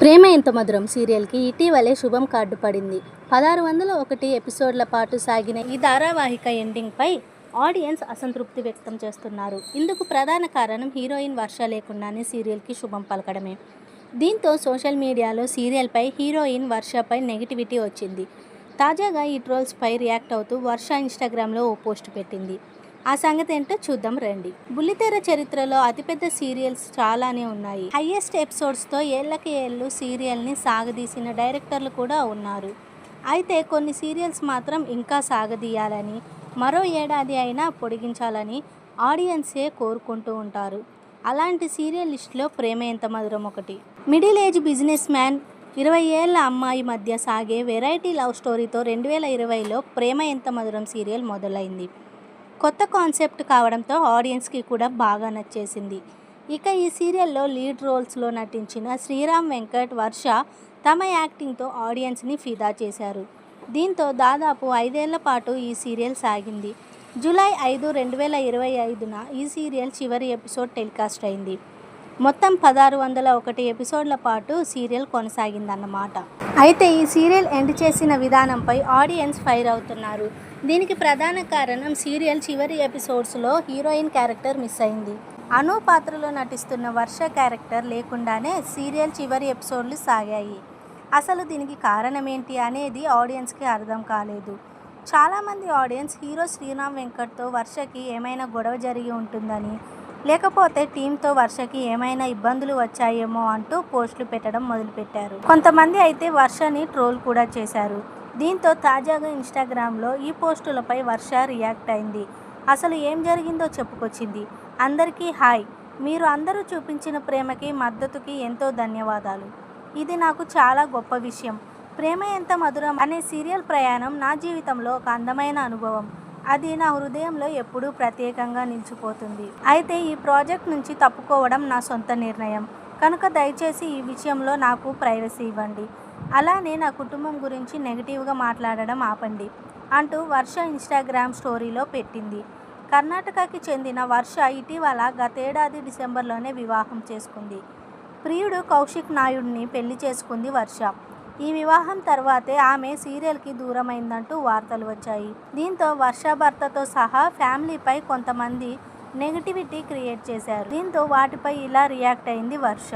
ప్రేమ ఎంత మధురం సీరియల్కి ఇటీవలే శుభం కార్డు పడింది. పదహారు వందల ఒకటి ఎపిసోడ్ల పాటు సాగిన ఈ ధారావాహిక ఎండింగ్పై ఆడియన్స్ అసంతృప్తి వ్యక్తం చేస్తున్నారు. ఇందుకు ప్రధాన కారణం హీరోయిన్ వర్ష లేకుండానే సీరియల్కి శుభం పలకడమే. దీంతో సోషల్ మీడియాలో సీరియల్పై హీరోయిన్ వర్షపై నెగిటివిటీ వచ్చింది. తాజాగా ఈ ట్రోల్స్పై రియాక్ట్ అవుతూ వర్ష ఇన్స్టాగ్రామ్లో ఓ పోస్ట్ పెట్టింది. ఆ సంగతి ఏంటో చూద్దాం రండి. బుల్లితెర చరిత్రలో అతిపెద్ద సీరియల్స్ చాలానే ఉన్నాయి. హైయెస్ట్ ఎపిసోడ్స్తో ఏళ్ళకి ఏళ్ళు సీరియల్ని సాగదీసిన డైరెక్టర్లు కూడా ఉన్నారు. అయితే కొన్ని సీరియల్స్ మాత్రం ఇంకా సాగదీయాలని మరో ఏడాది అయినా పొడిగించాలని ఆడియన్సే కోరుకుంటూ ఉంటారు. అలాంటి సీరియల్ లిస్ట్లో ప్రేమ ఎంత మధురం ఒకటి. మిడిల్ ఏజ్ బిజినెస్ మ్యాన్ ఇరవై ఏళ్ళ అమ్మాయి మధ్య సాగే వెరైటీ లవ్ స్టోరీతో రెండు వేల ఇరవైలో ప్రేమ ఎంత మధురం సీరియల్ మొదలైంది. కొత్త కాన్సెప్ట్ కావడంతో ఆడియన్స్కి కూడా బాగా నచ్చేసింది. ఇక ఈ సీరియల్లో లీడ్ రోల్స్లో నటించిన శ్రీరామ్ వెంకట్ వర్ష తమ యాక్టింగ్తో ఆడియన్స్ని ఫిదా చేశారు. దీంతో దాదాపు ఐదేళ్ళ పాటు ఈ సీరియల్ సాగింది. జూలై ఐదు రెండు వేల ఇరవై ఐదున ఈ సీరియల్ చివరి ఎపిసోడ్ టెలికాస్ట్ అయింది. మొత్తం పదహారు వందల ఒకటి ఎపిసోడ్ల పాటు సీరియల్ కొనసాగిందన్నమాట. అయితే ఈ సీరియల్ ఎండ్ చేసిన విధానంపై ఆడియన్స్ ఫైర్ అవుతున్నారు. దీనికి ప్రధాన కారణం సీరియల్ చివరి ఎపిసోడ్స్లో హీరోయిన్ క్యారెక్టర్ మిస్ అయింది. అను పాత్రలో నటిస్తున్న వర్ష క్యారెక్టర్ లేకుండానే సీరియల్ చివరి ఎపిసోడ్లు సాగాయి. అసలు దీనికి కారణం ఏంటి అనేది ఆడియన్స్కి అర్థం కాలేదు. చాలామంది ఆడియన్స్ హీరో శ్రీరామ్ వెంకట్తో వర్షకి ఏమైనా గొడవ జరిగి ఉంటుందని లేకపోతే టీంతో వర్షకి ఏమైనా ఇబ్బందులు వచ్చాయేమో అంటూ పోస్టులు పెట్టడం మొదలుపెట్టారు. కొంతమంది అయితే వర్షని ట్రోల్ కూడా చేశారు. దీంతో తాజాగా ఇన్స్టాగ్రామ్లో ఈ పోస్టులపై వర్ష రియాక్ట్ అయింది. అసలు ఏం జరిగిందో చెప్పుకొచ్చింది. అందరికీ హాయ్. మీరు అందరూ చూపించిన ప్రేమకి మద్దతుకి ఎంతో ధన్యవాదాలు. ఇది నాకు చాలా గొప్ప విషయం. ప్రేమ ఎంత మధురం అనే సీరియల్ ప్రయాణం నా జీవితంలో ఒక అందమైన అనుభవం. అది నా హృదయంలో ఎప్పుడూ ప్రత్యేకంగా నిలిచిపోతుంది. అయితే ఈ ప్రాజెక్ట్ నుంచి తప్పుకోవడం నా సొంత నిర్ణయం. కనుక దయచేసి ఈ విషయంలో నాకు ప్రైవసీ ఇవ్వండి. అలానే నా కుటుంబం గురించి నెగిటివ్గా మాట్లాడడం ఆపండి అంటూ వర్ష ఇన్స్టాగ్రామ్ స్టోరీలో పెట్టింది. కర్ణాటకకి చెందిన వర్ష ఇటీవల గతేడాది డిసెంబర్లోనే వివాహం చేసుకుంది. ప్రియుడు కౌశిక్ నాయుడిని పెళ్ళి చేసుకుంది వర్ష. ఈ వివాహం తర్వాతే ఆమె సీరియల్కి దూరమైందంటూ వార్తలు వచ్చాయి. దీంతో వర్ష భర్తతో సహా ఫ్యామిలీపై కొంతమంది నెగిటివిటీ క్రియేట్ చేశారు. దీంతో వాటిపై ఇలా రియాక్ట్ అయింది వర్ష.